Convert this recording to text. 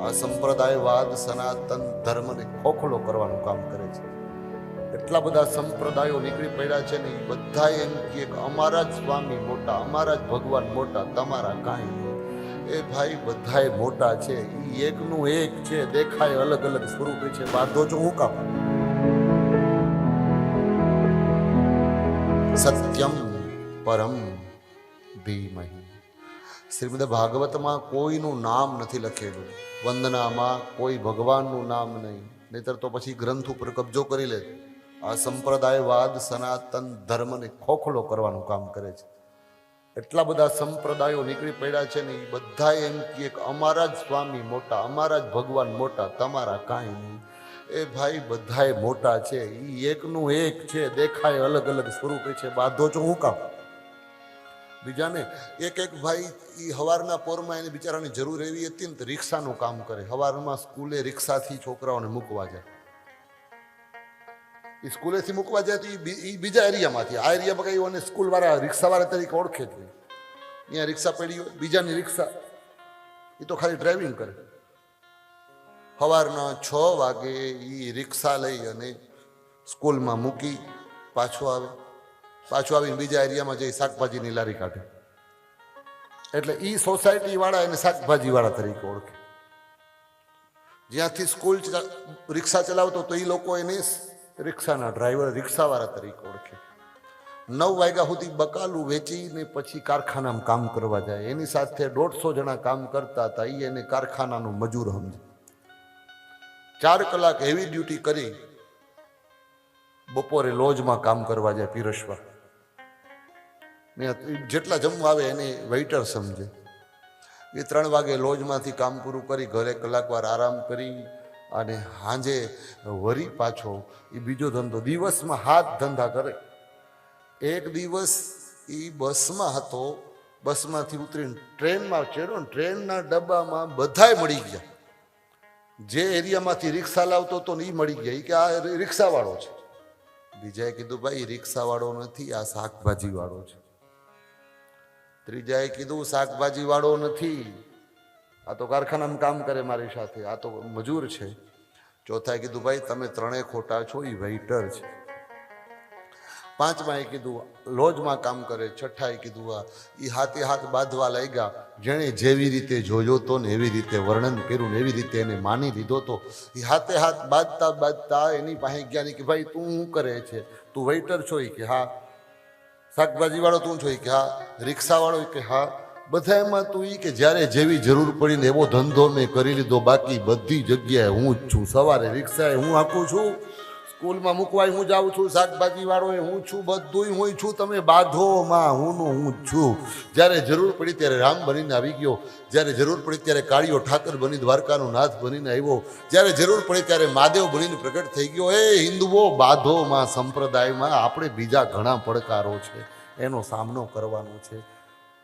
આ સંપ્રદાયવાદ, સનાતન ધર્મને ખોખલો કરવાનું કામ કરે છે. એટલા બધા સંપ્રદાયો નીકળી પડ્યા છે ને એ બધા એમ કે અમારા જ સ્વામી મોટા, અમારા જ ભગવાન મોટા, તમારા કાંઈ એ ભાઈ બધાય મોટા છે એ એકનું એક છે, દેખાય અલગ અલગ સ્વરૂપે છે બાંધો છો હું કામ સત્યમ પરમ ધીમહી. શ્રીમદ ભાગવતમાં કોઈનું નામ નથી લખેલું. વંદનામાં કોઈ ભગવાનનું નામ નહીં. નહીતર તો પછી ગ્રંથ ઉપર કબજો કરી લે. આ સંપ્રદાયવાદ સનાતન ધર્મને ખોખલો કરવાનું કામ કરે છે. એટલા બધા સંપ્રદાયો નીકળી પડ્યા છે ને એ બધા એમ કહે કે અમારા જ સ્વામી મોટા, અમારા જ ભગવાન મોટા, તમારા કાંઈ નહીં. એ ભાઈ બધાએ મોટા છે. એ એકનું એક છે. દેખાય અલગ અલગ સ્વરૂપે છે. બાંધો છો હું કામ? બીજાને એક એક ભાઈ એ હવારના પોરમાં એને બિચારાની જરૂર એવી હતી ને તો રિક્ષાનું કામ કરે. હવારમાં સ્કૂલે રિક્ષાથી છોકરાઓને મૂકવા જાય. એ સ્કૂલેથી મૂકવા જાય તો એ બીજા એરિયામાંથી. આ એરિયામાં કઈ અને સ્કૂલવાળા, રિક્ષાવાળા તરીકે ઓળખે જ નહીં. અહીંયા રિક્ષા પડી હોય, બીજાની રિક્ષા. એ તો ખાલી ડ્રાઇવિંગ કરે. સવારના છ વાગે એ રિક્ષા લઈ અને સ્કૂલમાં મૂકી પાછો આવે. પાછો આવીને બીજા એરિયામાં જઈ શાકભાજીની લારી કાઢે. એટલે એ સોસાયટી વાળા એને શાકભાજી વાળા તરીકે ઓળખે. જ્યાંથી સ્કૂલ રિક્ષા ચલાવતો તો એ લોકો એને રિક્ષાના ડ્રાઈવર રિક્ષાવાળા તરીકે ઓળખે. નવ વાગ્યા સુધી બકાલું વેચીને પછી કારખાનામાં કામ કરવા જાય. એની સાથે દોઢસો જણા કામ કરતા હતા એ એને કારખાનાનું મજૂર સમજે. ચાર કલાક હેવી ડ્યુટી કરી બપોરે લોજમાં કામ કરવા જાય પીરસવા. જેટલા જમવા આવે એને વેઇટર સમજે. એ ત્રણ વાગે લોજમાંથી કામ પૂરું કરી ઘરે કલાક વાર આરામ કરી અને સાંજે વરી પાછો એ બીજો ધંધો. દિવસમાં હાથ ધંધા કરે. એક દિવસ એ બસમાં હતો, બસમાંથી ઉતરીને ટ્રેનમાં ચડ્યો ને ટ્રેનના ડબ્બામાં બધાય મળી ગયા. જે એરિયામાંથી રિક્ષા લાવતો હતો ને એ મળી ગયા. એ કે આ રિક્ષાવાળો છે. બીજાએ કીધું, ભાઈ, રિક્ષાવાળો નથી, આ શાકભાજીવાળો છે. ત્રીજાએ કીધું, શાકભાજી વાળો નથી. આ તો કારખાનામાં કામ કરે મારી સાથે, આ તો મજૂર છે. ચોથાએ કીધું, ભાઈ, તમે ત્રણેય ખોટા છો એ વેઇટર છે. પાંચમાએ કીધું, લોજમાં કામ કરે. છઠ્ઠાએ કીધું, આ એ હાથે હાથ બાંધવા લાગ્યા. જેણે જેવી રીતે જોયો તો ને એવી રીતે વર્ણન કર્યું ને એવી રીતે એને માની લીધો તો એ હાથે હાથ બાંધતા બાંધતા એની પાસે ગયા કે, ભાઈ, તું શું કરે છે? તું વેઇટર છો? એ કે, હા. શાકભાજી વાળો તું છો કે હા રિક્ષા વાળો કે હા. બધા એમાં તું એ કે જ્યારે જેવી જરૂર પડીને એવો ધંધો મેં કરી લીધો, બાકી બધી જગ્યાએ હું જ છું. સવારે રિક્ષાએ હું આખું છું સ્કૂલમાં મૂકવાય હું જાઉં છું શાકભાજી વાળો હું છું, બધુંય હું છું, તમે બાંધો માં હુંનું હું જ છું. જ્યારે જરૂર પડી ત્યારે રામ બનીને આવી ગયો. જ્યારે જરૂર પડી ત્યારે કાળીઓ ઠાકર બની દ્વારકાનો નાથ બનીને આવ્યો. જ્યારે જરૂર પડી ત્યારે મહાદેવ બનીને પ્રગટ થઈ ગયો. એ હિન્દુઓ, બાંધો માં, સંપ્રદાયમાં આપણે બીજા ઘણા પડકારો છે. એનો સામનો કરવાનો છે.